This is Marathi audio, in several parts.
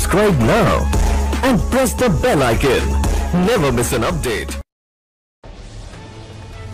Subscribe now and press the bell icon. Never miss an update.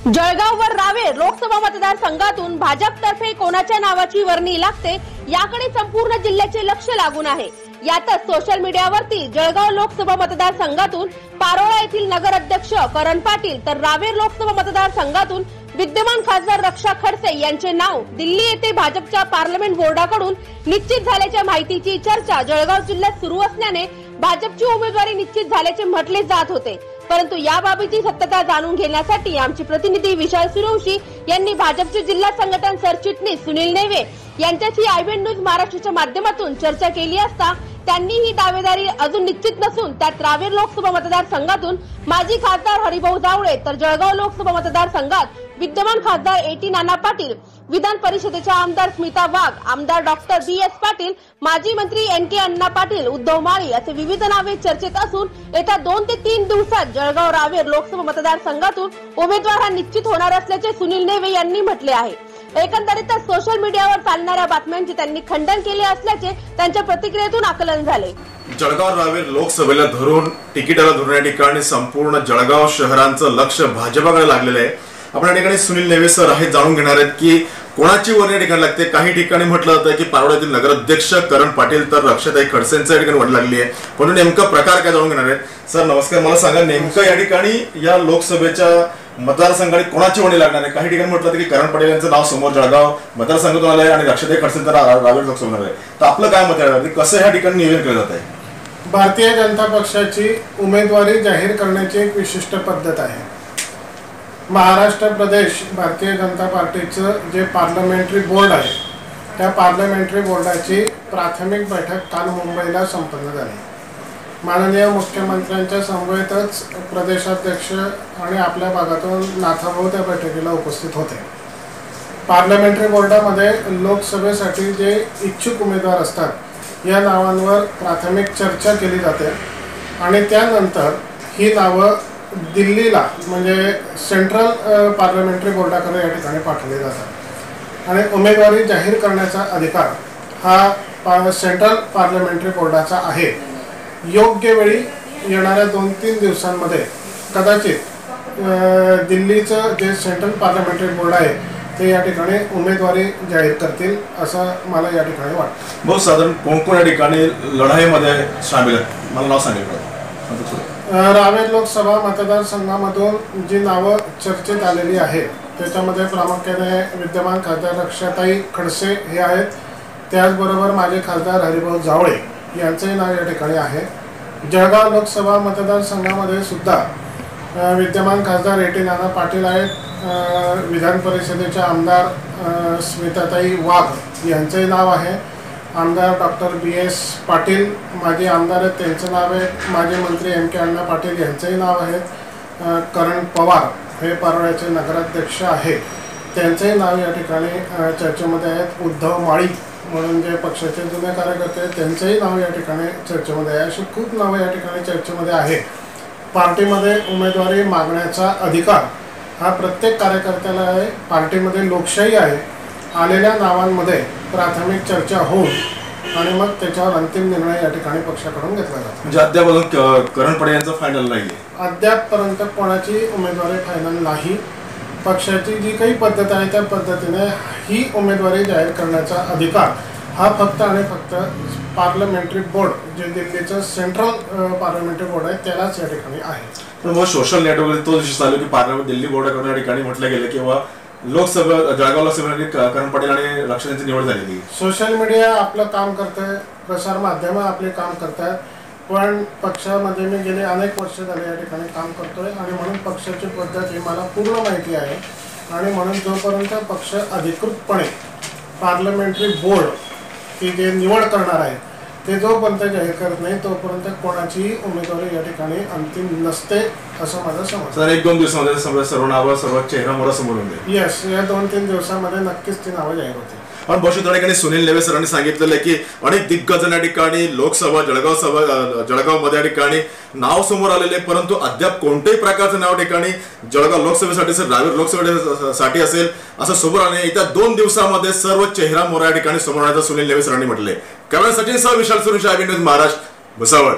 जळगाववर रावे लोकसभा मतदारसंघातून भाजपतर्फे कोणाच्या नावाची वर्णी लागते याकडे संपूर्ण जिल्ह्याचे लक्ष लागून आहे यातच सोशल मीडियावरती जळगाव लोकसभा मतदारसंघातून पारोळा येथील नगर अध्यक्ष करण पाटील तर रावेर लोकसभा मतदारसंघातून विद्यमान खासदार रक्षा खडसे यांचे नाव दिल्ली येथे भाजपच्या पार्लमेंट बोर्डाकडून निश्चित झाल्याच्या माहितीची चर्चा जळगाव जिल्ह्यात सुरू असल्याने भाजपची उमेदवारी निश्चित झाल्याचे म्हटले जात होते. परंतु याबाबतची सत्यता जाणून घेण्यासाठी आमचे प्रतिनिधी विशाल सुरवशी यांनी भाजपचे जिल्हा संघटन सरचिटणीस सुनील नेवे यांच्याशी आयबीएन न्यूज महाराष्ट्राच्या माध्यमातून चर्चा केली असता त्यांनी ही दावेदारी अजून निश्चित नसून त्यात रावेर लोकसभा मतदारसंघातून माजी खासदार हरिभाऊ जावळे तर जळगाव लोकसभा मतदारसंघात विद्यमान खासदार एटी नाना पाटील विधान परिषदेच्या आमदार स्मिता वाघ आमदार डॉक्टर बी एस पाटील माजी मंत्री एन के अण्णा पाटील उद्धव माळी असे विविध नावे चर्चेत असून येत्या दोन ते तीन दिवसात जळगाव रावेर लोकसभा मतदारसंघातून उमेदवार हा निश्चित होणार असल्याचे सुनील नेवे यांनी म्हटले आहे. एकंदरीतच सोशल मीडियावर चालणाऱ्या बातम्यांचे त्यांनी खंडन केले असल्याचे त्यांच्या प्रतिक्रियेतून आकलन झाले. जळगाव रावेर लोकसभेला धरून तिकिटाला धरून या ठिकाणी संपूर्ण जळगाव शहरांचं लक्ष भाजपाकडे लागलेलं आहे. आपण या ठिकाणी सुनील नेवे सर हे जाणून घेणार आहेत की कोणाची वर या ठिकाणी लागते. काही ठिकाणी म्हटलं जातं की पारोड्यातील नगराध्यक्ष करण पाटील तर रक्षाताई खडसेंचं या ठिकाणी वड लागली आहे. म्हणून नेमका प्रकार काय जाणून घेणार आहेत? सर नमस्कार. मला सांगा नेमकं या ठिकाणी या लोकसभेच्या मतदारसंघाने कोणाची वणी लागणार आहे? काही ठिकाणी म्हटलं की करण पाटील यांचं नाव समोर जळगाव मतदारसंघातून आलं आहे आणि रक्षाताई खडसेंचं रावेर लोकसभा होणार आहे तर आपलं काय मत आहे? कसं ह्या ठिकाणी नियोजन केलं जात आहे भारतीय जनता पक्षाची उमेदवारी जाहीर करण्याची एक विशिष्ट पद्धत आहे. महाराष्ट्र प्रदेश भारतीय जनता पार्टीचं जे पार्लमेंटरी बोर्ड आहे त्या पार्लमेंटरी बोर्डाची प्राथमिक बैठक काल मुंबईला संपन्न झाली. माननीय मुख्यमंत्र्यांच्या समवेतच प्रदेशाध्यक्ष आणि आपल्या भागातून नाथाभाऊ त्या बैठकीला उपस्थित होते. पार्लमेंटरी बोर्डामध्ये लोकसभेसाठी जे इच्छुक उमेदवार असतात या नावांवर प्राथमिक चर्चा केली जाते आणि त्यानंतर ही नावं दिल्लीला म्हणजे सेंट्रल पार्लमेंटरी बोर्डाकडे या ठिकाणी पाठवले जातात. आणि उमेदवारी जाहीर करण्याचा अधिकार हा पा सेंट्रल पार्लमेंटरी बोर्डाचा आहे. योग्य वेळी येणाऱ्या दोन तीन दिवसांमध्ये कदाचित दिल्लीचं जे सेंट्रल पार्लमेंटरी बोर्ड आहे ते या ठिकाणी उमेदवारी जाहीर करतील असं मला या ठिकाणी वाटतं. बहुत साधारण कोण कोण या ठिकाणी लढाईमध्ये सामील आहेत? मला नाव सांगितलं रावेर लोकसभा मतदारसंघामधून जी नावं चर्चेत आलेली आहेत त्याच्यामध्ये प्रामुख्याने विद्यमान खासदार रक्षाताई खडसे हे आहेत. त्याचबरोबर माझे खासदार हरिभाऊ जावळे यांचंही नाव या ठिकाणी आहे. जळगाव लोकसभा मतदारसंघामध्ये सुद्धा विद्यमान खासदार एटी नाना पाटील आहेत. विधान परिषदेच्या आमदार स्मिताताई वाघ यांचंही नाव आहे. आमदार डॉक्टर बी एस पाटील माजी आमदार आहेत त्यांचं नाव आहे. माजी मंत्री एम के अण्णा पाटील यांचंही नाव आहे. करण पवार हे पारोळ्याचे नगराध्यक्ष आहे. त्यांचंही नाव या ठिकाणी चर्चेमध्ये आहेत. उद्धव माळी म्हणून जे पक्षाचे जुने कार्यकर्ते आहेत त्यांचंही नाव या ठिकाणी चर्चेमध्ये आहे. अशी खूप नावं या ठिकाणी चर्चेमध्ये आहे. पार्टीमध्ये उमेदवारी मागण्याचा अधिकार हा प्रत्येक कार्यकर्त्याला आहे. पार्टीमध्ये लोकशाही आहे. आलेल्या नावांमध्ये प्राथमिक चर्चा होऊन आणि मग त्याच्यावर अंतिम निर्णय या ठिकाणी पक्षाकडून घेतला जातो. म्हणजे अद्याप अजून करण पाटील यांचं फायनल नाहीये. अद्यापपर्यंत कोणाची उमेदवारी फायनल नाही. पक्षाची जी काही पद्धत आहे त्या पद्धतीने ही उमेदवारी जाहीर करण्याचा अधिकार हा फक्त आणि फक्त पार्लमेंटरी बोर्ड जे दिल्लीचं सेंट्रल पार्लमेंटरी बोर्ड आहे त्यालाच या ठिकाणी आहे. पण मग सोशल नेटवर्क तो विषय चालू की पार्लमेंट दिल्ली बोर्डाकडून या ठिकाणी म्हटलं गेलं किंवा लोकसभा जळगाव लोकसभेमध्ये करण पटेल आणि लक्ष यांची निवड झालेली. सोशल मीडिया आपलं काम करतंय प्रसार माध्यम आपले काम करतात पण पक्षामध्ये मी गेले अनेक वर्ष झाले या ठिकाणी काम करतोय आणि म्हणून पक्षाची पद्धत ही मला पूर्ण माहिती आहे. आणि म्हणून जोपर्यंत पक्ष अधिकृतपणे पार्लमेंटरी बोर्ड की जे निवड करणार आहे ते जोपर्यंत जाहीर करत नाही तोपर्यंत कोणाचीही उमेदवारी या ठिकाणी अंतिम नसते असं माझं समज साधारण एक दोन दिवसामध्ये सर्व सर्व नावं सर्व चेहरा मोरा समोर येऊन जाईल. येस या दोन तीन दिवसामध्ये नक्कीच ती नावं जाहीर होतील. पण बसू त्या ठिकाणी सुनील नेवे सरांनी सांगितलेलं आहे की अनेक दिग्गजन या ठिकाणी लोकसभा जळगाव सभा अ, जळगावमध्ये या ठिकाणी नाव समोर आलेले परंतु अद्याप कोणत्याही प्रकारचं नाव ठिकाणी जळगाव लोकसभेसाठी असेल रावेर लोकसभेसाठी असेल असं समोर आले येत्या दोन दिवसामध्ये सर्व चेहरा मोरा या ठिकाणी समोर आल्याचं सुनील नेवे सरांनी म्हटले कॅमेरा सचिन सह विशाल सुरेश आय महाराष्ट्र भुसावळ.